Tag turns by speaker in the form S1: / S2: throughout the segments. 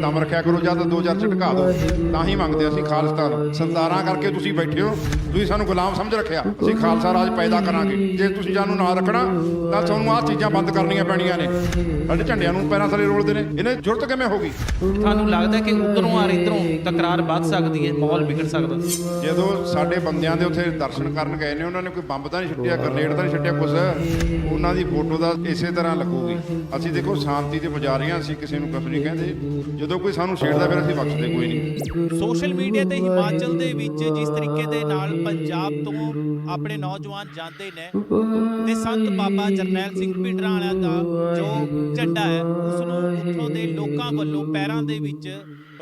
S1: ਦਮ ਰੱਖਿਆ ਕਰੋ ਜਾਂ ਤਾਂ ਦੋ ਚਾਰ ਝਟਕਾ ਦਿਓ। ਤਾਂ ਹੀ ਮੰਗਦੇ ਅਸੀਂ ਖਾਲਿਸਤਾਨ ਸਰਦਾਰਾਂ ਕਰਕੇ ਤੁਸੀਂ ਬੈਠੇ ਹੋ ਤੁਸੀਂ ਸਾਨੂੰ ਗੁਲਾਮ ਸਮਝ ਰੱਖਿਆ। ਅਸੀਂ ਖਾਲਸਾ ਰਾਜ ਪੈਦਾ ਕਰਾਂਗੇ। ਜੇ ਤੁਸੀਂ ਜਾਨੂੰ ਨਾ ਰੱਖਣਾ ਤਾਂ ਤੁਹਾਨੂੰ ਆਹ ਚੀਜ਼ਾਂ ਬੰਦ ਕਰਨੀਆਂ ਪੈਣੀਆਂ ਨੇ। ਸਾਡੇ ਝੰਡਿਆਂ ਨੂੰ ਪੈਰਾਂ ਥੱਲੇ ਰੋਲਦੇ ਨੇ। ਇਹਨੇ ਜ਼ਰੂਰਤ ਕਿਵੇਂ ਹੋ ਗਈ?
S2: ਤੁਹਾਨੂੰ ਲੱਗਦਾ ਕਿ ਉਧਰੋਂ ਆ ਇਧਰੋਂ ਤਕਰਾਰ ਵੱਧ ਸਕਦੀ ਹੈ ਮਾਹੌਲ ਵਿਗੜ ਸਕਦਾ?
S1: ਜਦੋਂ ਸਾਡੇ ਬੰਦਿਆਂ ਦੇ ਉੱਥੇ ਦਰਸ਼ਨ ਕਰਨ ਗਏ ਨੇ ਉਹਨਾਂ ਨੇ ਕੋਈ ਬੰਬ ਤਾਂ ਨਹੀਂ ਛੱਡਿਆ ਗ੍ਰਨੇਡ ਤਾਂ ਨਹੀਂ ਛੱਡਿਆ ਕੁਛ? ਉਹਨਾਂ ਦੀ ਫੋਟੋ ਦਾ ਇਸੇ ਤਰ੍ਹਾਂ ਲੱਗੂਗੀ। ਅਸੀਂ ਦੇਖੋ ਸ਼ਾਂਤੀ ਦੇ ਪੁਜਾਰੀ ਹਾਂ ਅਸੀਂ ਕਿਸੇ ਨੂੰ ਕੁਛ ਨਹੀਂ ਕਹਿੰਦੇ। ਜਦੋਂ ਕੋਈ ਸਾਨੂੰ ਛੇੜਦਾ ਫਿਰ ਅਸੀਂ ਬਖਸ਼ਦੇ, ਕੋਈ ਨਹੀਂ।
S3: ਸੋਸ਼ਲ ਮੀਡੀਆ ਤੇ ਹਿਮਾਚਲ ਦੇ ਵਿੱਚ ਜਿਸ ਤਰੀਕੇ ਦੇ ਨਾਲ ਪੰਜਾਬ ਤੋਂ ਆਪਣੇ ਨੌਜਵਾਨ ਜਾਂਦੇ ਨੇ, ਤੇ ਸੰਤ ਬਾਬਾ ਜਰਨੈਲ ਸਿੰਘ ਭਿੰਡਰਾਂ ਵਾਲਿਆਂ ਦਾ ਜੋ ਝੰਡਾ ਹੈ ਉਸ ਨੂੰ ਉੱਥੋਂ ਦੇ ਲੋਕਾਂ ਵੱਲੋਂ ਪੈਰਾਂ ਦੇ ਵਿੱਚ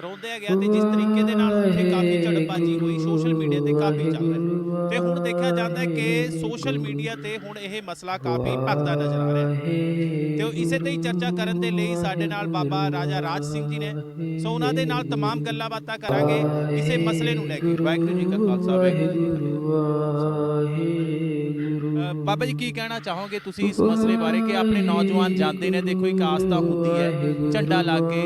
S3: ਰੋਂਦਿਆ ਗਿਆ ਤੇ ਜਿਸ ਤਰੀਕੇ ਦੇ ਨਾਲ ਉੱਥੇ ਕਾਫੀ ਝੜਪਾਜੀ ਹੋਈ, ਸੋਸ਼ਲ ਮੀਡੀਆ ਤੇ ਕਾਫੀ ਚੱਲ ਰਿਹਾ। ਤੇ ਹੁਣ ਦੇਖਿਆ ਜਾਂਦਾ ਹੈ ਕਿ ਸੋਸ਼ਲ ਮੀਡੀਆ ਤੇ ਹੁਣ ਇਹ ਮਸਲਾ ਕਾਫੀ ਭਖਦਾ ਨਜ਼ਰ ਆ ਰਿਹਾ ਹੈ ਤੇ ਉਹ ਇਸੇ ਤੇ ਹੀ ਚਰਚਾ ਕਰਨ ਦੇ ਲਈ ਸਾਡੇ ਨਾਲ ਬਾਬਾ ਰਾਜਾ ਰਾਜ ਸਿੰਘ ਜੀ ਨੇ ਸੋ ਉਹਨਾਂ ਦੇ ਨਾਲ तमाम ਗੱਲਾਂ ਬਾਤਾਂ ਕਰਾਂਗੇ ਇਸੇ ਮਸਲੇ ਨੂੰ ਲੈ ਕੇ ਵਾਹਿਗੁਰੂ ਜੀ ਕਾ ਖਾਲਸਾ ਵਾਹਿਗੁਰੂ ਜੀ ਕੀ ਫਤਿਹ ਅ, ਬਾਬਾ ਜੀ ਕੀ ਕਹਿਣਾ ਚਾਹੋਗੇ ਤੁਸੀਂ ਇਸ ਮਸਲੇ ਬਾਰੇ ਕਿ ਆਪਣੇ ਨੌਜਵਾਨ ਜਾਂਦੇ ਨੇ? ਦੇਖੋ ਇੱਕ ਆਸਥਾ ਹੁੰਦੀ ਹੈ ਝੰਡਾ ਲਾ ਕੇ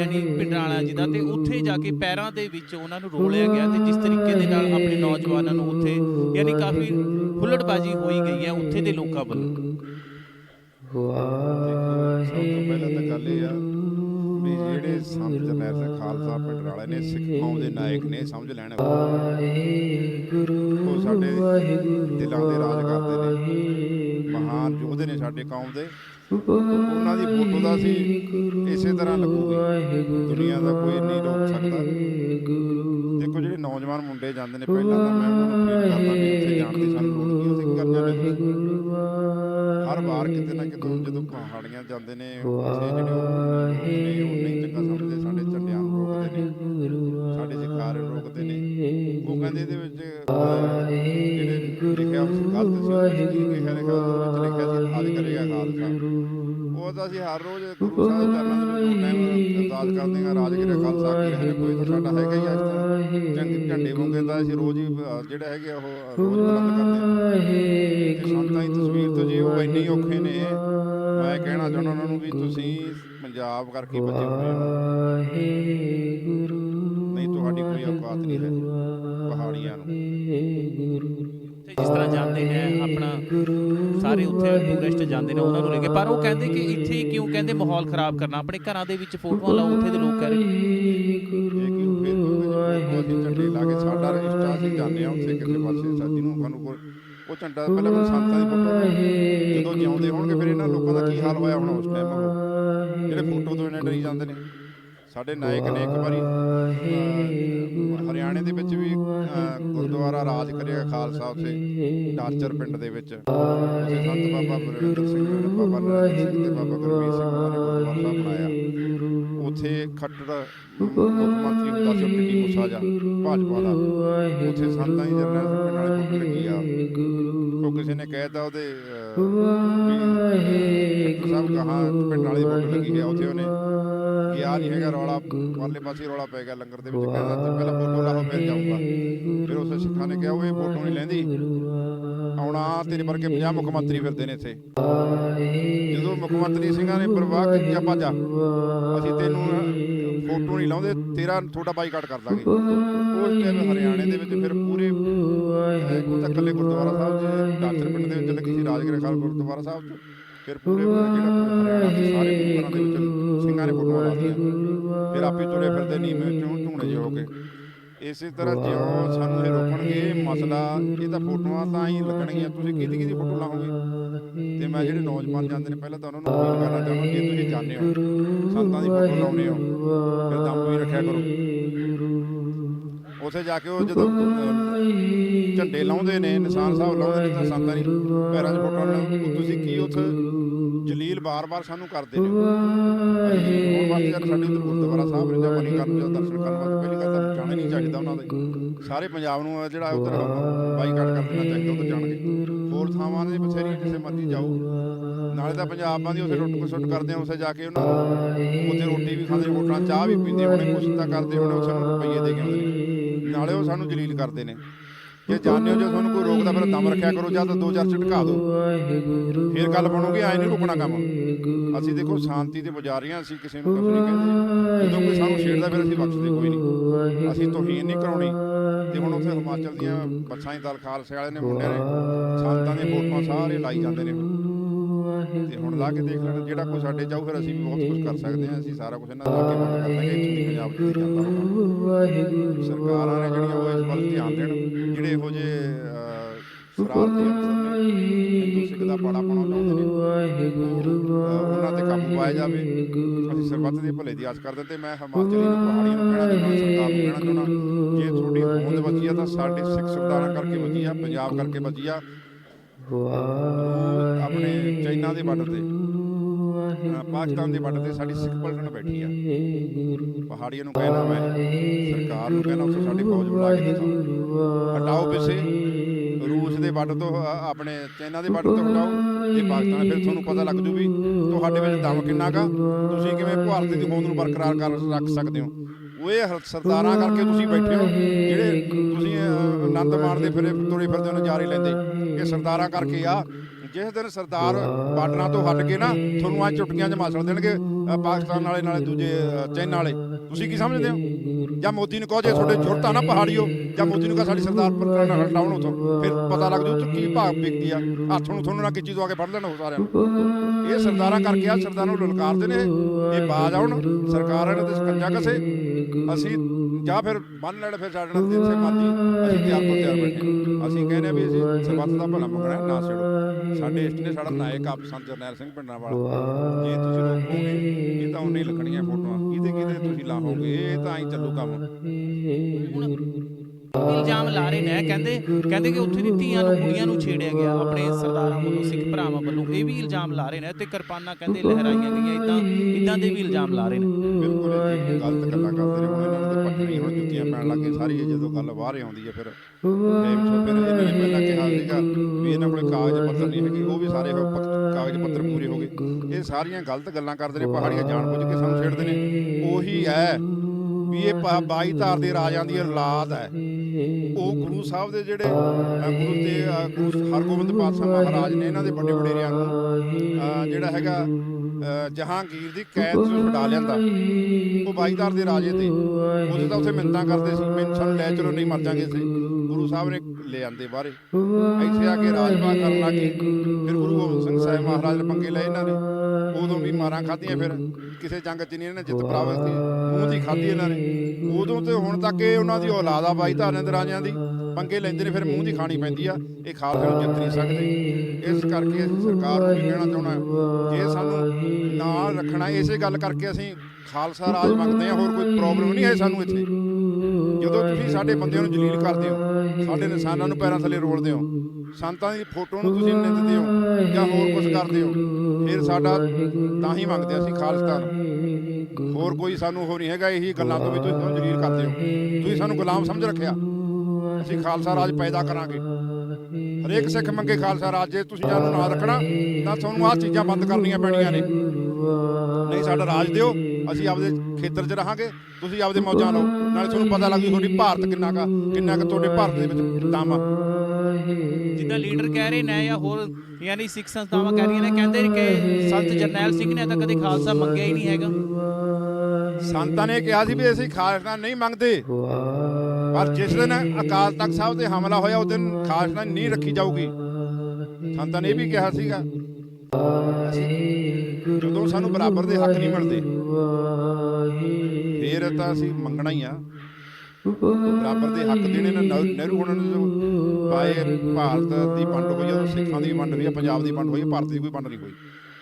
S3: ਯਾਨੀ ਪਿੰਡਰਾਲਾ ਜੀ ਦਾ ਤੇ ਉੱਥੇ ਜਾ ਕੇ ਪੈਰਾਂ ਦੇ ਵਿੱਚ ਉਹਨਾਂ ਨੂੰ ਰੋਲਿਆ ਗਿਆ ਤੇ ਜਿਸ ਤਰੀਕੇ ਦੇ ਨਾਲ ਆਪਣੇ ਨੌਜਵਾਨਾਂ ਨੂੰ ਉੱਥੇ ਯਾਨੀ ਕਾਫੀ ਹੁੱਲੜਬਾਜੀ ਹੋਈ ਗਈ ਹੈ ਉੱਥੇ ਦੇ ਲੋਕਾਂ ਵੱਲੋਂ।
S1: ਸਭ ਤੋਂ ਪਹਿਲਾਂ ਤਾਂ ਗੱਲ ਇਹ ਆ ਵੀ ਜਿਹੜੇ ਸੰਤ ਜਰਨੈਲ ਸਿੰਘ ਖਾਲਸਾ ਪਿੰਡ ਵਾਲੇ ਨੇ ਸਿੱਖ ਕੌਮ ਦੇ ਨਾਇਕ ਨੇ ਸਮਝ ਲੈਣਾ ਉਹ ਸਾਡੇ ਦਿਲਾਂ ਦੇ ਰਾਜ ਕਰਦੇ ਨੇ। ਮਹਾਨ ਯੋਧੇ ਨੇ ਸਾਡੇ ਕੌਮ ਦੇ। ਉਹਨਾਂ ਦੀ ਫੋਟੋ ਦਾ ਸੀ ਇਸੇ ਤਰ੍ਹਾਂ ਲੱਗੂਗੀ। ਦੁਨੀਆ ਦਾ ਕੋਈ ਨਹੀਂ ਰੋਕ ਸਕਦਾ। ਦੇਖੋ ਜਿਹੜੇ ਨੌਜਵਾਨ ਮੁੰਡੇ ਜਾਂਦੇ ਨੇ ਪਹਿਲਾਂ ਤਾਂ ਮੈਂ ਉਹਨਾਂ ਨੂੰ ਫੀਲ ਕਰਦਾ ਵੀ ਉੱਥੇ ਜਾਣ ਦੀ ਸਾਨੂੰ ਲੋੜ ਨਹੀਂ ਅਸੀਂ ਕਰ ਜਾਂਦੇ ਹਰ ਵਾਰ ਕਿਤੇ ਨਾ ਕਿਤੇ ਜਦੋਂ ਪਹਾੜੀਆਂ ਜਾਂਦੇ ਨੇ ਉੱਥੇ ਜਿਹੜੇ ਉਹ ਨਹੀਂ ਚੰਗਾ ਸਮਝਦੇ ਸਾਡੇ ਝੰਡਿਆਂ ਨੂੰ ਰੋਕਦੇ ਨੇ। ਸਾਡੇ ਜਕਾਰੇ ਨੂੰ ਰੋਕਦੇ ਨੇ। ਕਹਿੰਦੇ ਇਹਦੇ ਵਿੱਚ ਅਹ, ਜਿਹੜੇ ਲਿਖਿਆ ਉਸ ਗਲਤ ਸੀ ਕੀ ਲਿਖਿਆ ਲਿਖਿਆ ਉਹਦੇ ਵਿੱਚ ਲਿਖਿਆ ਸੀ ਅੱਜ ਕਰੇਗਾ ਖਾਲਸਾ ਉਹ ਤਾਂ ਅਸੀਂ ਹਰ ਰੋਜ਼ ਗੁਰੂ ਸਾਹਿਬ ਚਰਨਾਂ ਦੇ ਵਿੱਚ ਟਾਈਮ ਅਰਦਾਸ ਕਰਦੇ ਹਾਂ ਰਾਜ ਕਰੇ ਖਾਲਸਾ ਕੀ ਹੈ ਕੋਈ ਤਾਂ ਸਾਡਾ ਹੈਗਾ ਹੀ ਅੱਜ ਤਾਂ। ਚੰਗੇ ਝੰਡੇ ਵਾਂਗੇ ਤਾਂ ਅਸੀਂ ਰੋਜ਼ ਹੀ ਜਿਹੜੇ ਹੈਗੇ ਉਹ ਰੋਜ਼ ਬੁਲੰਦ ਕਰਦੇ ਹਾਂ। ਤੇ ਸੰਤਾਂ ਦੀ ਤਸਵੀਰ ਤੋਂ ਜੇ ਉਹ ਇੰਨੇ ਹੀ ਔਖੇ ਨੇ ਮੈਂ ਕਹਿਣਾ ਚਾਹੁੰਦਾ ਉਹਨਾਂ ਨੂੰ ਵੀ ਤੁਸੀਂ ਪੰਜਾਬ ਕਰਕੇ ਬਚੇ ਹੋਏ ਹੋ ਨਹੀਂ ਤੁਹਾਡੀ ਕੋਈ ਔਕਾਤ ਨਹੀਂ ਹੈ ਪਹਾੜੀਆਂ ਨੂੰ।
S2: ਜਿਸ ਤਰ੍ਹਾਂ ਜਾਂਦੇ ਨੇ ਆਪਣਾ ਸਾਰੇ ਉੱਥੇ ਟੂਰਿਸਟ ਜਾਂਦੇ ਨੇ ਉਹਨਾਂ ਨੂੰ ਲੈ ਕੇ। ਪਰ ਉਹ ਕਹਿੰਦੇ ਕਿ ਇੱਥੇ ਕਿਉਂ ਕਹਿੰਦੇ ਮਾਹੌਲ ਖਰਾਬ ਕਰਨਾ? ਆਪਣੇ ਘਰਾਂ ਦੇ ਵਿੱਚ ਫੋਟੋਆਂ ਲਾਓ ਉੱਥੇ ਦੇ ਲੋਕ ਕਹਿ ਰਹੇ
S1: ਇਹ ਕਿ ਉਹ ਫਿਰ ਉਹ ਅਸੀਂ ਝੰਡੇ ਲਾ ਕੇ ਸਾਡਾ ਰਜਿਸਟਰ ਅਸੀਂ ਜਾਂਦੇ ਹਾਂ ਉੱਥੇ ਕਿਸੇ ਪਾਸੇ ਸਾਡੀ ਨੂੰ ਕੋਲ ਉਹ ਝੰਡਾ ਪਹਿਲਾਂ ਮੈਨੂੰ ਸੰਤਾਂ ਦੀ ਫੋਟੋ ਜਦੋਂ ਜਿਉਂਦੇ ਹੋਣਗੇ ਫਿਰ ਇਹਨਾਂ ਲੋਕਾਂ ਦਾ ਕੀ ਹਾਲ ਹੋਇਆ ਹੋਣਾ ਉਸ ਟਾਈਮ ਉਹ? ਜਿਹੜੇ ਫੋਟੋ ਤੋਂ ਇਹਨਾਂ ਡਰੀ ਜਾਂਦੇ ਨੇ। ਸਾਡੇ ਨਾਇਕ ਨੇ ਇੱਕ ਵਾਰੀ ਹਰਿਆਣੇ ਦੇ ਵਿੱਚ ਵੀ ਗੁਰਦੁਆਰਾ ਰਾਜ ਕਰਿਆ ਖਾਲਸਾ ਉੱਥੇ ਡਾਚਰ ਪਿੰਡ ਦੇ ਵਿੱਚ। ਉੱਥੇ ਸੰਤ ਬਾਬਾ ਬਲਵਿੰਦਰ ਸਿੰਘ ਨੇ, ਬਾਬਾ ਨਾਨਕ ਸਿੰਘ ਤੇ ਬਾਬਾ ਗੁਰਮੀਤ ਸਿੰਘ ਨੇ ਗੁਰਦੁਆਰਾ ਬਣਾਇਆ। ਉੱਥੇ ਖੱਟੜ ਮੁੱਖ ਮੰਤਰੀ ਹੁੰਦਾ ਸੀ ਪਿੰਡੀ ਮੁਸਾਜਾ ਭਾਜਪਾ ਦਾ। ਉੱਥੇ ਸੰਤਾਂ ਦੀ ਜਰਨਲ ਪਿੰਡ ਵਾਲੇ ਫੋਟੋ ਲੱਗੀ ਉਹ ਕਿਸੇ ਨੇ ਕਹਿਤਾ ਉਹਦੇ ਅਹ, ਵੀ ਸਭ ਕਹਾ ਪਿੰਡ ਵਾਲੀ ਫੋਟੋ ਲੱਗੀ ਗਿਆ ਉੱਥੇ ਉਹਨੇ ਕਿ ਆ ਨਹੀਂ ਹੈਗਾ ਰੌਲਾ ਪਰਲੇ ਪਾਸੇ ਰੌਲਾ ਪੈ ਗਿਆ ਲੰਗਰ ਦੇ ਵਿੱਚ ਕਹਿੰਦਾ ਤੇ ਪਹਿਲਾਂ ਫੋਟੋ ਲਾਓ ਫਿਰ ਜਾਊਗਾ। ਫਿਰ ਉਸ ਸਿੱਖਾਂ ਨੇ ਕਿਹਾ ਉਹ ਇਹ ਫੋਟੋ ਨਹੀਂ ਲੈਂਦੀ। ਆਉਣਾ ਤੇਰੇ ਵਰਗੇ 50 ਮੁੱਖ ਮੰਤਰੀ ਫਿਰਦੇ ਨੇ ਇੱਥੇ। ਜਦੋਂ ਮੁੱਖ ਮੰਤਰੀ ਸਿੰਘਾਂ ਨੇ ਪ੍ਰਵਾਹ ਕੀਤੀ ਆ ਭਾਜਾ ਅਸੀਂ ਤੈਨੂੰ ਫੋਟੋ ਨਹੀਂ ਲਾਉਂਦੇ ਤੇਰਾ ਤੁਹਾਡਾ ਬਾਈਕਾਟ ਕਰ ਦਾਂਗੇ। ਉਸ ਟਾਈਮ ਹਰਿਆਣੇ ਦੇ ਵਿੱਚ ਫਿਰ ਪੂਰੇ ਅਹ, ਤਾਂ ਇਕੱਲੇ ਗੁਰਦੁਆਰਾ ਸਾਹਿਬ ਚ ਡਾਕਟਰ ਪਿੰਡ ਦੇ ਵਿੱਚ ਲੱਗੀ ਸੀ ਰਾਜਗੜ੍ਹ ਖਾਲ ਗੁਰਦੁਆਰਾ ਸਾਹਿਬ ਚ ਫਿਰ ਪੂਰੇ ਜਿਹੜਾ ਹਰਿਆਣਾ ਦੇ ਸਾਰੇ ਗੁਰਦੁਆਰਾਂ ਦੇ ਵਿੱਚ ਸਿੰਘਾਂ ਨੇ ਫੋਟੋਆਂ ਲਾਤੀਆਂ ਫਿਰ ਆਪੇ ਤੁਰੇ ਫਿਰਦੇ ਨੀਵੇਂ ਚੋਂ ਢੂਣੇ ਜਿਹੇ ਹੋ ਕੇ। ਇਸੇ ਤਰ੍ਹਾਂ ਜਿਉਂ ਸਾਨੂੰ ਇਹ ਰੋਕਣਗੇ ਮਸਲਾ ਇਹ ਤਾਂ ਫੋਟੋਆਂ ਤਾਂ ਹੀ ਲੱਗਣਗੀਆਂ ਤੁਸੀਂ ਕਿਹਦੀ ਕਿਹਦੀ ਫੋਟੋ ਲਾਓਗੇ? ਤੇ ਮੈਂ ਜਿਹੜੇ ਨੌਜਵਾਨ ਜਾਂਦੇ ਨੇ ਪਹਿਲਾਂ ਤਾਂ ਉਹਨਾਂ ਨੂੰ ਅਪੀਲ ਕਰਨਾ ਚਾਹੁੰਦਾ ਜੇ ਤੁਸੀਂ ਜਾਂਦੇ ਹੋ। ਸੰਤਾਂ ਦੀ ਫੋਟੋ ਲਾਉਣੇ ਹੋ ਫਿਰ ਦਮ ਵੀ ਰੱਖਿਆ ਕਰੋ। ਉਥੇ ਜਾ ਕੇ ਉਹ ਜਦੋਂ ਝੰਡੇ ਲਾਉਂਦੇ ਨੇ ਨਿਸ਼ਾਨ ਸਾਹਿਬ ਲਾਉਂਦੇ ਨੇ ਤਾਂ ਸੰਤਾਂ ਦੀ ਪੈਰਾਂ 'ਚ ਫੋਟੋ ਲਾਉਂਦੇ ਤੁਸੀਂ ਕੀ ਉਥੇ ਜਲੀਲ ਬਾਰ-ਬਾਰ ਸਾਨੂੰ ਕਰਦੇ ਨੇ? ਹੁਣ ਵਾਸਤੇ ਜਦ ਸਾਡੇ ਉਧਰ ਗੁਰਦੁਆਰਾ ਸਾਹਿਬ ਨੇ ਜਾਂ ਮਨੀ ਕਰਨ ਜਾਂ ਦਰਸ਼ਨ ਕਰਨ ਵਾਸਤੇ ਪਹਿਲੀ ਗੱਲ ਤਾਂ ਜਾਣਾ ਨਹੀਂ ਚਾਹੀਦਾ ਉਹਨਾਂ ਦੇ ਸਾਰੇ ਪੰਜਾਬ ਨੂੰ ਜਿਹੜਾ ਉਧਰ ਬਾਈਕਾਟ ਕਰ ਦੇਣਾ ਚਾਹੀਦਾ ਉਧਰ ਜਾਣਗੇ। ਹੋਰ ਥਾਵਾਂ ਦੇ ਬਥੇਰੀ ਜਿੱਥੇ ਮਰਜ਼ੀ ਜਾਓ। ਨਾਲੇ ਤਾਂ ਪੰਜਾਬਾਂ ਦੀ ਉਥੇ ਲੁੱਟ ਖਸੁੱਟ ਕਰਦੇ ਆ ਜਾ ਕੇ ਉਹਨਾਂ ਉੱਥੇ ਰੋਟੀ ਵੀ ਖਾਂਦੇ ਹੋਟਲਾਂ ਚਾਹ ਵੀ ਪੀਂਦੇ ਹੋਣੇ ਕੁਛ ਤਾਂ ਕਰਦੇ ਹੋਣੇ ਉਥੇ ਨੂੰ ਰੁਪਈਏ ਦੇ ਕੇ ਆਉਂਦੇ ਨੇ। ਨਾਲੇ ਉਹ ਸਾਨੂੰ ਜਲੀਲ ਕਰਦੇ ਨੇ। ਜੇ ਜਾਣਦੇ ਹੋ ਜੇ ਤੁਹਾਨੂੰ ਕੋਈ ਰੋਕਦਾ ਫਿਰ ਦਮ ਰੱਖਿਆ ਕਰੋ ਜਾਂ ਤਾਂ ਦੋ ਚਾਰ ਝਟਕਾ ਦਿਓ। ਫੇਰ ਗੱਲ ਬਣੂਗੀ ਐ ਨਹੀਂ ਰੁਕਣਾ ਕੰਮ। ਅਸੀਂ ਦੇਖੋ ਸ਼ਾਂਤੀ ਦੇ ਪੁਜਾਰੀਆਂ ਅਸੀਂ ਕਿਸੇ ਨੂੰ ਕੁਝ ਨਹੀਂ ਕਹਿੰਦੇ। ਜਦੋਂ ਕੋਈ ਸਾਨੂੰ ਛੇੜਦਾ ਫਿਰ ਅਸੀਂ ਬਖਸ਼ਦੇ ਕੋਈ ਨਹੀਂ। ਅਸੀਂ ਤੋਹੀਨ ਨਹੀਂ ਕਰਾਉਣੀ। ਤੇ ਹੁਣ ਉੱਥੇ ਹਿਮਾਚਲ ਦੀਆਂ ਬੱਸਾਂ ਹੀ ਦਲ ਖਾਲਸੇ ਵਾਲੇ ਨੇ ਮੁੰਡਿਆਂ ਨੇ ਸੰਤਾਂ ਦੀਆਂ ਫੋਟੋਆਂ ਸਾਰੇ ਲਾਈ ਜਾਂਦੇ ਨੇ। ਤੇ ਹੁਣ ਲਾ ਕੇ ਦੇਖ ਲੈਣ ਜਿਹੜਾ ਕੋਈ ਸਾਡੇ ਚਾਹੂ ਫਿਰ ਅਸੀਂ ਵੀ ਬਹੁਤ ਕੁਝ ਕਰ ਸਕਦੇ ਹਾਂ ਅਸੀਂ ਸਾਰਾ ਕੁਝ ਇਹਨਾਂ ਦਾ ਲਾ ਕੇ ਬੰਦ ਕਰ ਦਾਂਗੇ ਇੱਥੋਂ ਦੀ ਪੰਜਾਬ ਦੀ ਜਾਂਦਾ ਹੋਊਗਾ ਸਰਕਾਰਾਂ ਨੇ ਜਿਹੜੀਆਂ ਉਹ ਇਸ ਵੱਲ ਧਿਆਨ ਦੇਣ ਜਿਹੜੇ ਇਹੋ ਜਿਹੇ ਅਹ, ਸ਼ਰਾਰਤੀ ਅਨਸਰ ਸਿੱਖ ਦਾ ਪਾੜਾ ਪਾਉਣਾ ਚਾਹੁੰਦੇ ਨੇ ਉਹਨਾਂ ਤੇ ਕਾਬੂ ਪਾਇਆ ਜਾਵੇ। ਅਸੀਂ ਸਰਬੱਤ ਦੇ ਭਲੇ ਦੀ ਆਸ ਕਰਦੇ ਤੇ ਮੈਂ ਹਿਮਾਚਲੀ ਨੂੰ, ਪਹਾੜੀਆਂ ਨੂੰ ਕਹਿਣਾ ਚਾਹੁੰਦਾ ਸਰਕਾਰ ਨੂੰ ਕਹਿਣਾ ਚਾਹੁੰਦਾ। ਜੇ ਤੁਹਾਡੀ ਹੋਂਦ ਬਚੀ ਆ ਤਾਂ ਸਾਡੇ ਸਿੱਖ ਸਰਦਾਰਾਂ ਕਰਕੇ ਬਚੀ ਆ, ਪੰਜਾਬ ਕਰਕੇ ਬਚੀ ਆ। ਆਪਣੇ ਚਾਈਨਾ ਦੇ ਬਾਰਡਰ ਤੇ ਪਾਕਿਸਤਾਨ ਦੇ ਬਾਰਡਰ ਤੇ ਸਾਡੀ ਸਿੱਖ ਪਲਟਨ ਬੈਠੀ ਆ। ਪਹਾੜੀਆਂ ਨੂੰ ਕਹਿਣਾ ਮੈਂ, ਸਰਕਾਰ ਨੂੰ ਕਹਿਣਾ, ਉੱਥੇ ਸਾਡੀ ਫੌਜ ਬੁਲਾ ਕੇ ਹਟਾਓ ਪਿੱਛੇ ਦੇ ਬਾਰਡਰ ਤੋਂ ਅ, ਆਪਣੇ ਚਾਈਨਾ ਦੇ ਬਾਰਡਰ ਤੋਂ ਹਟਾਓ ਤੇ ਪਾਕਿਸਤਾਨ ਫਿਰ ਤੁਹਾਨੂੰ ਪਤਾ ਲੱਗ ਜੂ ਵੀ ਤੁਹਾਡੇ ਵਿੱਚ ਦਮ ਕਿੰਨਾ ਗਾ ਤੁਸੀਂ ਕਿਵੇਂ ਭਾਰਤ ਦੀ ਹੋਂਦ ਨੂੰ ਬਰਕਰਾਰ ਕਰ ਰੱਖ ਸਕਦੇ ਹੋ। ਉਹ ਇਹ ਹ- ਸਰਦਾਰਾਂ ਕਰਕੇ ਤੁਸੀਂ ਬੈਠੇ ਹੋ ਜਿਹੜੇ ਤੁਸੀਂ ਅ, ਆਨੰਦ ਮਾਣਦੇ ਫਿਰੇ ਤੁਰੇ ਫਿਰਦੇ ਹੋ ਨਜ਼ਾਰੇ ਲੈਂਦੇ ਇਹ ਸਰਦਾਰਾਂ ਕਰਕੇ ਆ। ਜਿਸ ਦਿਨ ਸਰਦਾਰ ਬਾਰਡਰਾਂ ਤੋਂ ਹਟ ਕੇ ਨਾ ਤੁਹਾਨੂੰ ਆ ਚੁਟਕੀਆਂ 'ਚ ਮਾਸਲ ਦੇਣਗੇ ਪਾਕਿਸਤਾਨ ਵਾਲੇ ਨਾਲੇ ਦੂਜੇ ਚਾਈਨਾ ਵਾਲੇ। ਤੁਸੀਂ ਕੀ ਸਮਝਦੇ ਹੋ? ਜਾਂ ਮੋਦੀ ਨੂੰ ਕਹੋ ਜੇ ਤੁਹਾਡੇ ਜ਼ਰੂਰਤ ਆ ਨਾ ਪਹਾੜੀਓ, ਜਾਂ ਮੋਦੀ ਨੂੰ ਕਹੋ ਸਾਡੀ ਸਰਦਾਰ ਪਰ ਹਟਾਉਣ ਉਥੋਂ, ਫਿਰ ਪਤਾ ਲੱਗ ਜੂ ਕਿ ਕੀ ਭਾਗ ਵਿਕਦੀ ਆ। ਹੱਥ ਨੂੰ ਤੁਹਾਨੂੰ ਨਾ ਕਿੱਚੀ ਤੋਂ ਆ ਕੇ ਫੜ ਲੈਣ ਉਹ ਸਾਰਿਆਂ ਨੂੰ। ਇਹ ਸਰਦਾਰਾਂ ਕਰਕੇ ਆ, ਸਰਦਾਰਾਂ ਨੂੰ ਲਲਕਾਰਦੇ ਨੇ, ਇਹ ਬਾਜ ਆਉਣ, ਸਰਕਾਰਾਂ ਨੇ ਤੇ ਸਕੰਜਾ ਕਸੇ ਅਸੀਂ ਜਾਂ ਫਿਰ ਬੰਨ ਲੈਣ, ਫਿਰ ਸਾਡੇ ਨਾਲ ਜਿੱਥੇ ਮਰਜ਼ੀ ਅਸੀਂ ਤਿਆਰ ਤੋਂ ਤਿਆਰ ਬੈਠੇ। ਅਸੀਂ ਕਹਿੰਦੇ ਵੀ ਅਸੀਂ ਸਰਬੱਤ ਦਾ ਭਲਾ ਮੰਗਣਾ ਨਾ ਛੇੜੋ ਸਾਡੇ ਇਸ਼ਟ ਨੇ ਸਾਡਾ ਨਾਇਕ ਆਪ ਸੰਤ ਜਰਨੈਲ ਸਿੰਘ ਪਿੰਡਾਂ ਵਾਲਾ। ਜੇ ਤੁਸੀਂ ਰੋਕੋਗੇ, ਇਹ ਤਾਂ ਉਹਨੇ ਲੱਗਣੀਆਂ ਫੋਟੋਆਂ। ਕਿਤੇ ਕਿਤੇ ਤੁਸੀਂ ਲਾਹੋਗੇ, ਇਹ ਤਾਂ ਐਂ ਚੱਲੂ ਕੰਮ।
S2: ਇਲਜ਼ਾਮ ਲਾ ਰਹੇ ਨੇ। ਕਹਿੰਦੇ ਕਹਿੰਦੇ ਕਿ ਉੱਥੇ ਦੀ ਧੀਆਂ ਨੂੰ ਕੁੜੀਆਂ ਨੂੰ ਛੇੜਿਆ ਗਿਆ। ਆਪਣੇ ਸਰਦਾਰਾਂ ਵੱਲੋਂ, ਸਿੱਖ ਭਰਾਵਾਂ ਵੱਲੋਂ ਇਹ ਵੀ ਇਲਜ਼ਾਮ ਲਾ ਰਹੇ ਨੇ ਤੇ ਕਿਰਪਾਨਾਂ ਕਹਿੰਦੇ ਲਹਿਰਾਈਆਂ ਗਈਆਂ। ਇਦਾਂ ਇਦਾਂ ਦੇ ਵੀ ਇਲਜ਼ਾਮ ਲਾ ਰਹੇ ਨੇ।
S1: ਬਿਲਕੁਲ ਗਲਤ ਗੱਲਾਂ ਕਰਦੇ ਨੇ। ਹੁਣ ਇਹਨਾਂ ਨੂੰ ਪੱਟਣੀ ਹੁਣ ਜੁੱਤੀਆਂ ਪੈਣ ਲੱਗੇ ਸਾਰੀ ਜਦੋਂ ਗੱਲ ਬਾਹਰ ਆਉਂਦੀ ਹੈ ਫਿਰ। ਤੇ ਫਿਰ ਇਹਨਾਂ ਨੇ ਪਹਿਲਾਂ ਕਿਹਾ ਸੀਗਾ ਵੀ ਇਹਨਾਂ ਕੋਲੇ ਕਾਗਜ਼ ਪੱਤਰ ਨਹੀਂ ਹੈਗੇ। ਉਹ ਵੀ ਸਾਰੇ ਕਾਗਜ਼ ਪੱਤਰ ਪੂਰੇ ਹੋ ਗਏ। ਇਹ ਸਾਰੀਆਂ ਗਲਤ ਗੱਲਾਂ ਕਰਦੇ ਨੇ। ਪਹਾੜੀਆਂ ਜਾਣ ਬੁੱਝ ਕੇ ਸਾਨੂੰ ਛੇੜਦੇ ਨੇ। ਉਹੀ ਹੈ ਵੀ ਇਹ ਪ- ਬਾਈ ਧਾਰ ਦੇ ਰਾਜਾਂ ਦੀ ਔਲਾਦ ਹੈ। ਉਹ ਗੁਰੂ ਸਾਹਿਬ ਦੇ ਜਿਹੜੇ ਗੁਰੂ ਤੇ ਹਰਗੋਬਿੰਦ ਪਾਤਸ਼ਾਹ ਮਹਾਰਾਜ ਨੇ ਇਹਨਾਂ ਦੇ ਵੱਡੇ ਵਡੇਰਿਆਂ ਨੂੰ ਜਿਹੜਾ ਹੈਗਾ ਜਹਾਂਗੀਰ ਦੀ ਕੈਦ ਤੋਂ ਛੁਡਾ ਲਿਆਂਦਾ। ਉਹ ਬਾਈਦਾਰ ਦੇ ਰਾਜੇ ਤੇ। ਉਹਦੇ ਤਾਂ ਉੱਥੇ ਮਿੰਤਾਂ ਕਰਦੇ ਸੀ, ਮੈਨੂੰ ਸਾਨੂੰ ਲੈ ਚਲੋ, ਨਹੀਂ ਮਰ ਜਾਾਂਗੇ ਅਸੀਂ। ਗੁਰੂ ਸਾਹਿਬ ਨੇ ਲੈ ਆਂਦੇ ਬਾਹਰੇ। ਇੱਥੇ ਆ ਕੇ ਰਾਜਪਾ ਕਰਨ ਲੱਗੇ ਫਿਰ ਗੁਰੂ ਗੋਬਿੰਦ ਸਿੰਘ ਸਾਹਿਬ ਮਹਾਰਾਜ ਨੇ ਪੰਗੇ ਲਏ ਇਹਨਾਂ ਨੇ। ਉਦੋਂ ਵੀ ਮਾਰਾਂ ਖਾਧੀਆਂ ਫਿਰ। ਕਿਸੇ ਜੰਗ 'ਚ ਨਹੀਂ ਇਹਨਾਂ ਨੇ ਜਿੱਤ ਪ੍ਰਾਪਤ ਕੀਤੀ ਮੂੰਹ ਦੀ ਖਾਧੀ ਇਹਨਾਂ ਨੇ। ਉਦੋਂ ਤੇ ਹੁਣ ਤੱਕ ਇਹ ਉਹਨਾਂ ਦੀ ਔਲਾਦ ਆ ਬਾਈ ਧਾਰਿਆਂ ਦੇ ਰਾਜਿਆਂ ਦੀ। ਪੰਗੇ ਲੈਂਦੇ ਨੇ ਫਿਰ ਮੂੰਹ ਦੀ ਖਾਣੀ ਪੈਂਦੀ ਆ। ਇਹ ਖਾਲਸੇ ਨੂੰ ਜਿੱਤ ਨਹੀਂ ਸਕਦੇ। ਇਸ ਕਰਕੇ ਸਰਕਾਰ ਨੂੰ ਕਹਿਣਾ ਚਾਹੁੰਦਾ ਜੇ ਸਾਨੂੰ ਨਾਲ ਰੱਖਣਾ ਇਸੇ ਗੱਲ ਕਰਕੇ ਅਸੀਂ ਖਾਲਸਾ ਰਾਜ ਮੰਗਦੇ ਆ ਹੋਰ ਕੋਈ ਪ੍ਰੋਬਲਮ ਨਹੀਂ ਹੈ ਸਾਨੂੰ ਇੱਥੇ। ਜਦੋਂ ਤੁਸੀਂ ਸਾਡੇ ਬੰਦਿਆਂ ਨੂੰ ਜਲੀਲ ਕਰਦੇ ਹੋ ਸਾਡੇ ਨਿਸ਼ਾਨਾਂ ਨੂੰ ਪੈਰਾਂ ਥੱਲੇ ਰੋਲਦੇ ਹੋ ਸੰਤਾਂ ਦੀ ਫੋਟੋ ਨੂੰ ਤੁਸੀਂ ਨਿੰਦਦੇ ਹੋ ਜਾਂ ਹੋਰ ਕੁਝ ਕਰਦੇ ਹੋ, ਫਿਰ ਸਾਡਾ ਤਾਂ ਹੀ ਮੰਗਦੇ ਅਸੀਂ ਖਾਲਸਾ ਹੋਰ ਕੋਈ ਸਾਨੂੰ ਹੋ ਨਹੀਂ ਹੈਗਾ, ਇਹੀ ਗੱਲਾਂ ਤੋਂ ਵੀ ਤੁਸੀਂ ਸਾਨੂੰ ਜਲੀਲ ਕਰਦੇ ਹੋ। ਤੁਸੀਂ ਸਾਨੂੰ ਗੁਲਾਮ ਸਮਝ ਰੱਖਿਆ। ਅਸੀਂ ਖਾਲਸਾ ਰਾਜ ਪੈਦਾ ਕਰਾਂਗੇ। ਹਰੇਕ ਸਿੱਖ ਮੰਗੇ ਖਾਲਸਾ ਰਾਜ, ਜੇ ਤੁਸੀਂ ਜਾਨੂੰ ਨਾ ਰੱਖਣਾ, ਤਾਂ ਤੁਹਾਨੂੰ ਆਹ ਚੀਜ਼ਾਂ ਬੰਦ ਕਰਨੀਆਂ ਪੈਣੀਆਂ ਨੇ। ਨਹੀਂ ਸਾਡਾ ਰਾਜ ਦਿਓ, ਅਸੀਂ ਆਪਦੇ ਖੇਤਰ 'ਚ ਰਹਾਂਗੇ, ਤੁਸੀਂ ਆਪਦੇ ਮੌਜਾਂ ਲਓ। ਨਾਲੇ ਤੁਹਾਨੂੰ ਪਤਾ ਲੱਗ ਲੱਗੂ ਤੁਹਾਡੀ ਭਾਰਤ ਕਿੰਨਾ ਕਾ ਕਿੰਨਾ ਕੁ ਤੁਹਾਡੇ ਭਾਰਤ ਦੇ ਵਿੱਚ ਦਮ ਆ।
S2: ਜਿੱਦਾਂ ਲੀਡਰ ਕਹਿ ਰਹੇ ਨੇ ਜਾਂ ਹੋਰ ਯਾਨੀ ਸਿੱਖ ਸੰਸਥਾਵਾਂ ਕਹਿ ਰਹੀਆਂ ਨੇ, ਕਹਿੰਦੇ ਕਿ ਸੰਤ ਜਰਨੈਲ ਸਿੰਘ ਨੇ ਤਾਂ ਕਦੇ ਖਾਲਸਾ ਮੰਗਿਆ ਹੀ ਨਹੀਂ ਹੈਗਾ।
S1: ਸੰਤਾਂ ਨੇ ਕਿਹਾ ਸੀ ਵੀ ਅਸੀਂ ਖਾਲਸਾ ਨਹੀਂ ਮੰਗਦੇ। ਪਰ ਜਿਸ ਦਿਨ ਅਕਾਲ ਤਖਤ ਸਾਹਿਬ ਤੇ ਹਮਲਾ ਹੋਇਆ, ਉਸ ਦਿਨ ਖਾਲਸਾ ਨਹੀਂ ਰੱਖੀ ਜਾਊਗੀ। ਸੰਤਾਂ ਨੇ ਇਹ ਵੀ ਕਿਹਾ ਸੀਗਾ। ਜਦੋਂ ਸਾਨੂੰ ਬਰਾਬਰ ਦੇ ਹੱਕ ਨਹੀਂ ਮਿਲਦੇ, ਫੇਰ ਤਾਂ ਅਸੀਂ ਮੰਗਣਾ ਹੀ ਆ। ਬਰਾਬਰ ਦੇ ਹੱਕ ਦੇਣੇ ਨੇ ਨਹਿਰੂ ਉਹਨਾਂ ਨੇ ਜਦੋਂ ਪਾਏ ਭਾਰਤ ਦੀ ਵੰਡ ਹੋਈ ਆ ਸਿੱਖਾਂ ਦੀ ਵੰਡ ਹੋਈ ਪੰਜਾਬ ਦੀ ਵੰਡ ਹੋਈ ਭਾਰਤ ਦੀ ਕੋਈ ਵੰਡ ਨਹੀਂ ਹੋਈ।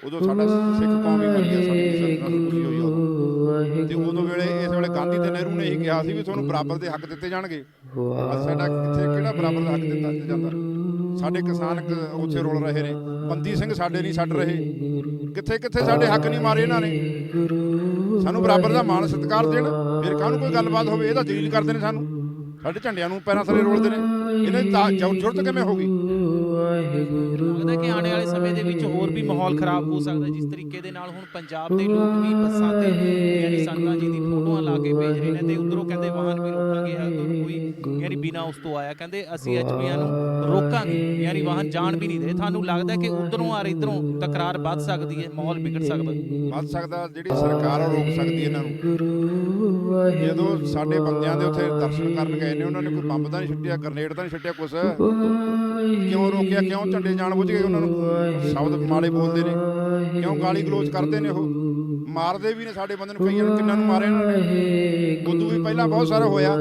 S1: ਉਦੋਂ ਸਾਡਾ ਸਿੱਖ ਕੌਮ ਹੀ ਮਰੀ ਸਾਡੀ ਕਿਸੇ ਖੁਸ਼ੀ ਹੋਈ ਉਦੋਂ। ਤੇ ਉਦੋਂ ਵੇਲੇ, ਇਸ ਵੇਲੇ ਗਾਂਧੀ ਤੇ ਨਹਿਰੂ ਨੇ ਇਹ ਕਿਹਾ ਸੀ ਵੀ ਤੁਹਾਨੂੰ ਬਰਾਬਰ ਦੇ ਹੱਕ ਦਿੱਤੇ ਜਾਣਗੇ। ਸਾਡਾ ਕਿੱਥੇ ਕਿਹੜਾ ਬਰਾਬਰ ਦਾ ਹੱਕ ਦਿੱਤਾ ਜਾਂਦਾ? ਸਾਡੇ ਕਿਸਾਨ ਉੱਥੇ ਰੋਲ ਰਹੇ ਨੇ, ਬੰਦੀ ਸਿੰਘ ਸਾਡੇ ਨਹੀਂ ਛੱਡ ਰਹੇ। ਕਿੱਥੇ ਕਿੱਥੇ ਸਾਡੇ ਹੱਕ ਨਹੀਂ ਮਾਰੇ ਇਹਨਾਂ ਨੇ? ਸਾਨੂੰ ਬਰਾਬਰ ਦਾ ਮਾਣ ਸਤਿਕਾਰ ਦੇਣ। ਫਿਰ ਕਾਹਨੂੰ ਕੋਈ ਗੱਲਬਾਤ ਹੋਵੇ? ਇਹ ਤਾਂ ਜਲੀਲ ਕਰਦੇ ਨੇ ਸਾਨੂੰ। ਸਾਡੇ ਝੰਡਿਆਂ ਨੂੰ ਪੈਰਾਂ ਥੱਲੇ ਰੋਲਦੇ ਨੇ। ਇਹਨਾਂ ਦੀ ਤਾਂ ਜ਼ਰੂ- ਜ਼ਰੂਰਤ ਕਿਵੇਂ ਹੋ ਗਈ?
S2: ਲੱਗਦਾ ਕਿ ਆਉਣ ਵਾਲੇ ਸਮੇਂ ਦੇ ਵਿੱਚ ਹੋਰ ਵੀ ਮਾਹੌਲ ਖਰਾਬ ਹੋ ਸਕਦਾ ਜਿਸ ਤਰੀਕੇ ਦੇ ਨਾਲ ਹੁਣ ਪੰਜਾਬ ਦੇ ਲੋਕ ਵੀ ਬੱਸਾਂ ਤੇ ਯਾਨੀ ਸੰਤਾਂ ਜੀ ਦੀ ਫੋਟੋਆਂ ਲਾ ਕੇ ਭੇਜ ਰਹੇ ਨੇ ਤੇ ਉਧਰੋਂ ਕਹਿੰਦੇ ਵਾਹਨ ਵੀ ਰੋਕਾਂਗੇ ਉਧਰੋਂ ਕੋਈ ਯਾਨੀ ਬਿਨਾਂ ਉਸ ਤੋਂ ਆਇਆ। ਕਹਿੰਦੇ ਅਸੀਂ ਐਚਪੀਆਂ ਨੂੰ ਰੋਕਾਂਗੇ ਯਾਨੀ ਵਾਹਨ ਜਾਣ ਵੀ ਨਹੀਂ ਦੇ ਤੁਹਾਨੂੰ ਲੱਗਦਾ ਕਿ ਉਧਰੋਂ ਆ ਇਧਰੋਂ ਤਕਰਾਰ ਵੱਧ ਸਕਦੀ ਹੈ ਮਾਹੌਲ ਵਿਗੜ ਸਕਦਾ
S1: ਵੱਧ ਸਕਦਾ ਜਿਹੜੀ ਸਰਕਾਰ ਰੋਕ ਸਕਦੀ ਹੈ ਇਹਨਾਂ ਨੂੰ। ਜਦੋਂ ਸਾਡੇ ਬੰਦਿਆਂ ਦੇ ਉੱਥੇ ਦਰਸ਼ਨ ਕਰਨ ਗਏ ਨੇ ਉਹਨਾਂ ਨੇ ਕੋਈ ਬੰਬ ਤਾਂ ਨਹੀਂ ਛੱਡਿਆ ਗ੍ਰਨੇਡ ਤਾਂ ਨਹੀਂ ਛੱਡਿਆ ਕੁਛ? ਕਿਉਂ ਰੋਕਿਆ? ਕਿਉਂ ਝੰਡੇ ਜਾਣ ਬੁੱਝ ਕੇ ਉਹਨਾਂ ਨੂੰ? ਸ਼ਬਦ ਮਾੜੇ ਬੋਲਦੇ ਨੇ। ਕਿਉਂ ਗਾਲੀ ਗਲੋਚ ਕਰਦੇ ਨੇ ਉਹ? ਮਾਰਦੇ ਵੀ ਨੇ ਸਾਡੇ ਬੰਦੇ ਨੂੰ ਕਈਆਂ ਨੂੰ ਕਿੰਨਾਂ ਨੂੰ ਮਾਰਿਆ ਇਹਨਾਂ ਨੇ। ਉਦੋਂ ਵੀ ਪਹਿਲਾਂ ਬਹੁਤ ਸਾਰਾ ਹੋਇਆ।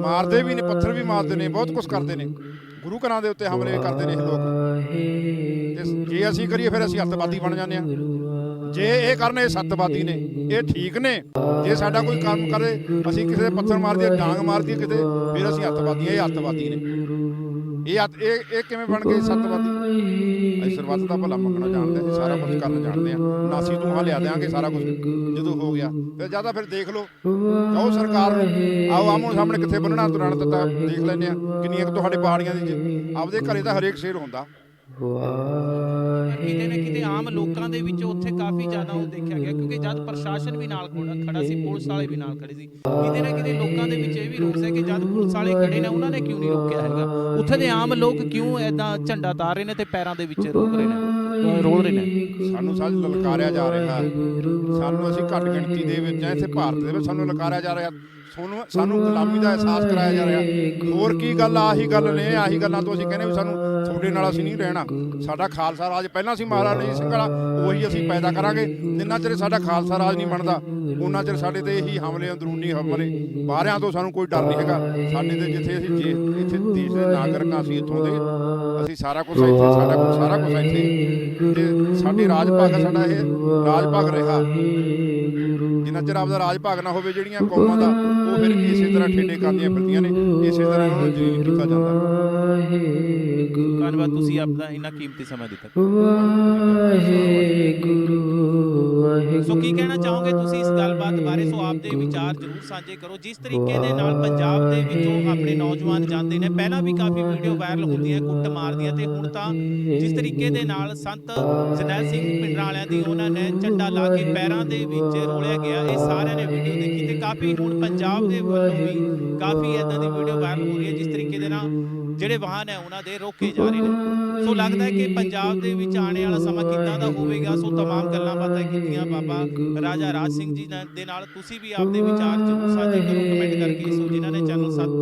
S1: ਮਾਰਦੇ ਵੀ ਨੇ ਪੱਥਰ ਵੀ ਮਾਰਦੇ ਨੇ ਬਹੁਤ ਕੁਝ ਕਰਦੇ ਨੇ। ਗੁਰੂ ਘਰਾਂ ਦੇ ਉੱਤੇ ਹਮਲੇ ਕਰਦੇ ਨੇ ਇਹ ਲੋਕ। ਜੇ ਅਸੀਂ ਕਰੀਏ ਫਿਰ ਅਸੀਂ ਅੱਤਵਾਦੀ ਬਣ ਜਾਂਦੇ ਆ ਜੇ ਇਹ ਕਰਨ ਇਹ ਸੱਤਵਾਦੀ ਨੇ, ਇਹ ਠੀਕ ਨੇ। ਜੇ ਸਾਡਾ ਕੋਈ ਕੰਮ ਕਰੇ, ਅਸੀਂ ਕਿਸੇ ਦੇ ਪੱਥਰ ਮਾਰ ਦਈਏ ਡਾਂਗ ਮਾਰ ਦਈਏ ਕਿਤੇ, ਫਿਰ ਅਸੀਂ ਅੱਤਵਾਦੀ ਇਹ ਅੱਤਵਾਦੀ ਨੇ। ਇਹ ਇਹ ਇਹ ਕਿਵੇਂ ਬਣ ਗਏ ਸੱਤਵਾਦੀ? ਅਸੀਂ ਸਰਬੱਤ ਦਾ ਭਲਾ ਮੰਗਣਾ ਜਾਣਦੇ ਅਸੀਂ ਸਾਰਾ ਕੁਝ ਕਰਨਾ ਜਾਣਦੇ ਆ। ਨਾਸੀ ਤੂੰ ਲਿਆ ਦੇਾਂਗੇ ਸਾਰਾ ਕੁਝ, ਜਦੋਂ ਹੋ ਗਿਆ। ਫਿਰ ਜ਼ਿਆਦਾ ਫਿਰ ਦੇਖ ਲਓ। ਕਹੋ ਸਰਕਾਰ ਨੂੰ, ਆਓ ਆਮੋ ਸਾਹਮਣੇ ਕਿੱਥੇ ਬੰਨਣਾ ਤੁਰਣ ਦਿੱਤਾ ਦੇਖ ਲੈਂਦੇ ਆ, ਕਿੰਨੀਆਂ ਤੁਹਾਡੇ ਪਹਾੜੀਆਂ ਦੀ ਆਪਦੇ ਘਰੇ ਤਾਂ ਹਰੇਕ ਸ਼ੇਰ ਹੁੰਦਾ।
S2: ਕਿਤੇ ਨਾ ਕਿਤੇ ਆਮ ਲੋਕਾਂ ਦੇ ਵਿੱਚ ਉੱਥੇ ਕਾਫੀ ਜ਼ਿਆਦਾ ਉਹ ਦੇਖਿਆ ਗਿਆ ਕਿਉਂਕਿ ਜਦ ਪ੍ਰਸ਼ਾਸਨ ਵੀ ਨਾਲ ਖੜਾ ਸੀ ਪੁਲਿਸ ਵਾਲੇ ਵੀ ਨਾਲ ਖੜੇ ਸੀ। ਕਿਤੇ ਨਾ ਕਿਤੇ ਲੋਕਾਂ ਦੇ ਵਿੱਚ ਇਹ ਵੀ ਰੋਸ ਹੈ ਕਿ ਜਦ ਪੁਲਿਸ ਵਾਲੇ ਖੜੇ ਨੇ ਉਹਨਾਂ ਨੇ ਕਿਉਂ ਨਹੀਂ ਰੋਕਿਆ ਹੈਗਾ? ਉੱਥੇ ਦੇ ਆਮ ਲੋਕ ਕਿਉਂ ਐਦਾਂ ਝੰਡਾ ਤਾਰ ਰਹੇ ਨੇ ਤੇ ਪੈਰਾਂ ਦੇ ਵਿੱਚ ਰੋਕ ਰਹੇ ਨੇ? ਰੋਲ ਰਹੇ ਨੇ?
S1: ਸਾਨੂੰ ਸੱਚ ਲਲਕਾਰਿਆ ਜਾ ਰਿਹਾ। ਸਾਨੂੰ ਅਸੀਂ ਘੱਟ ਗਿਣਤੀ ਦੇ ਵਿੱਚ ਆ ਇੱਥੇ ਭਾਰਤ ਦੇ ਵਿੱਚ ਸਾਨੂੰ ਲਲਕਾਰਿਆ ਜਾ ਰਿਹਾ। ਸਾਨੂੰ ਸਾਨੂੰ ਗੁਲਾਮੀ ਦਾ ਅਹਿਸਾਸ ਕਰਾਇਆ ਜਾ ਰਿਹਾ। ਹੋਰ ਕੀ ਗੱਲ ਆਹੀ ਗੱਲ ਨੇ ਆਹੀ ਗੱਲਾਂ ਤੋਂ ਅਸੀਂ ਕਹਿੰਦੇ ਵੀ ਸਾਨੂੰ ਤੁਹਾਡੇ ਨਾਲ ਅਸੀਂ ਨਹੀਂ ਰਹਿਣਾ। ਸਾਡਾ ਖਾਲਸਾ ਰਾਜ ਪਹਿਲਾਂ ਸੀ ਮਹਾਰਾਜਾ ਰਣਜੀਤ ਸਿੰਘ ਵਾਲਾ, ਉਹੀ ਅਸੀਂ ਪੈਦਾ ਕਰਾਂਗੇ। ਜਿੰਨਾ ਚਿਰ ਸਾਡਾ ਖਾਲਸਾ ਰਾਜ ਨਹੀਂ ਬਣਦਾ, ਉਹਨਾਂ ਚਿਰ ਸਾਡੇ ਤੇ ਇਹੀ ਹਮਲੇ, ਅੰਦਰੂਨੀ ਹਮਲੇ। ਬਾਹਰਿਆਂ ਤੋਂ ਸਾਨੂੰ ਕੋਈ ਡਰ ਨਹੀਂ ਹੈਗਾ। ਸਾਡੇ ਤੇ ਜਿੱਥੇ ਅਸੀਂ ਜੇ, ਇੱਥੇ ਦੇਸ਼ ਦੇ ਨਾਗਰਿਕ ਹਾਂ ਅਸੀਂ ਇੱਥੋਂ ਦੇ। ਅਸੀਂ ਸਾਰਾ ਕੁਝ ਇੱਥੇ ਸਾਡਾ ਕੁਝ ਸਾਰਾ ਕੁਝ ਇੱਥੇ। ਤੇ ਸਾਡੇ ਰਾਜ ਭਾਗ ਸਾਡਾ ਇਹ ਰਾਜ ਭਾਗ ਰਿਹਾ। ਜਿੰਨਾ ਚਿਰ ਆਪਦਾ ਰਾਜ ਭਾਗ ਨਾ ਹੋਵੇ ਜਿਹੜੀਆਂ ਕੌਮਾਂ ਦਾ, ਉਹ ਫਿਰ ਇਸੇ ਤਰ੍ਹਾਂ ਠੇਡੇ ਕਰਦੀਆਂ ਫਿਰਦੀਆਂ ਨੇ, ਇਸੇ ਤਰ੍ਹਾਂ ਉਹਨਾਂ ਨੂੰ ਜਲੀਲ ਕੀਤਾ ਜਾਂਦਾ।
S2: ਧੰਨਵਾਦ, ਤੁਸੀਂ ਆਪਣਾ ਇੰਨਾ ਕੀਮਤੀ ਸਮਾਂ ਦਿੱਤਾ। ਸੋ ਕੀ ਕਹਿਣਾ ਚਾਹੋਗੇ ਤੁਸੀਂ ਇਸ ਗੱਲਬਾਤ ਬਾਰੇ? ਸੋ ਆਪਦੇ ਵਿਚਾਰ ਜ਼ਰੂਰ ਸਾਂਝੇ ਕਰੋ। ਜਿਸ ਤਰੀਕੇ ਦੇ ਨਾਲ ਪੰਜਾਬ ਦੇ ਵਿੱਚੋਂ ਆਪਣੇ ਨੌਜਵਾਨ ਜਾਂਦੇ ਨੇ, ਪਹਿਲਾਂ ਵੀ ਕਾਫੀ ਵੀਡੀਓ ਵਾਇਰਲ ਹੁੰਦੀਆਂ, ਕੁੱਟ ਮਾਰਦੀਆਂ ਤੇ ਹੁਣ ਤਾਂ ਜਿਸ ਤਰੀਕੇ ਦੇ ਨਾਲ ਸੰਤ ਜਰਨੈਲ ਸਿੰਘ ਪਿੰਡਰਾਂ ਵਾਲਿਆਂ ਦੀ ਉਹਨਾਂ ਨੇ ਝੰਡਾ ਲਾ ਕੇ ਪੈਰਾਂ ਦੇ ਵਿੱਚ ਰੋਲਿਆ ਗਿਆ। ਇਹ ਸਾਰਿਆਂ ਨੇ ਵੀਡੀਓ ਦੇਖੀ ਤੇ ਕਾਫੀ ਹੁਣ ਪੰਜਾਬ ਦੇ ਵੱਲੋਂ ਵੀ ਕਾਫੀ ਇਦਾਂ ਦੀ ਵੀਡੀਓ ਵਾਇਰਲ ਹੋ ਰਹੀ ਹੈ ਜਿਸ ਤਰੀਕੇ ਦੇ ਨਾਲ ਜਿਹੜੇ ਵਾਹਨ ਹੈ ਉਹਨਾਂ ਦੇ ਰੋਕੇ ਜਾ ਰਹੇ ਨੇ ਸੋ ਲੱਗਦਾ ਹੈ ਕਿ ਪੰਜਾਬ ਦੇ ਵਿੱਚ ਆਉਣੇ ਵਾਲਾ ਸਮਾਂ ਕਿੱਦਾਂ ਦਾ ਹੋਵੇਗਾ ਸੋ तमाम ਗੱਲਾਂ ਬਾਤਾਂ ਕੀਤੀਆਂ ਬਾਬਾ ਰਾਜਾ ਰਾਜ ਸਿੰਘ ਜੀ ਨਾਲ- ਦੇ ਨਾਲ ਤੁਸੀਂ ਵੀ ਆਪਦੇ ਵਿਚਾਰ ਜ਼ਰੂਰ ਸਾਂਝੇ ਕਰੋ ਕਮੈਂਟ ਕਰਕੇ ਸੋ ਜਿਨ੍ਹਾਂ ਨੇ ਚੈਨਲ ਸਬ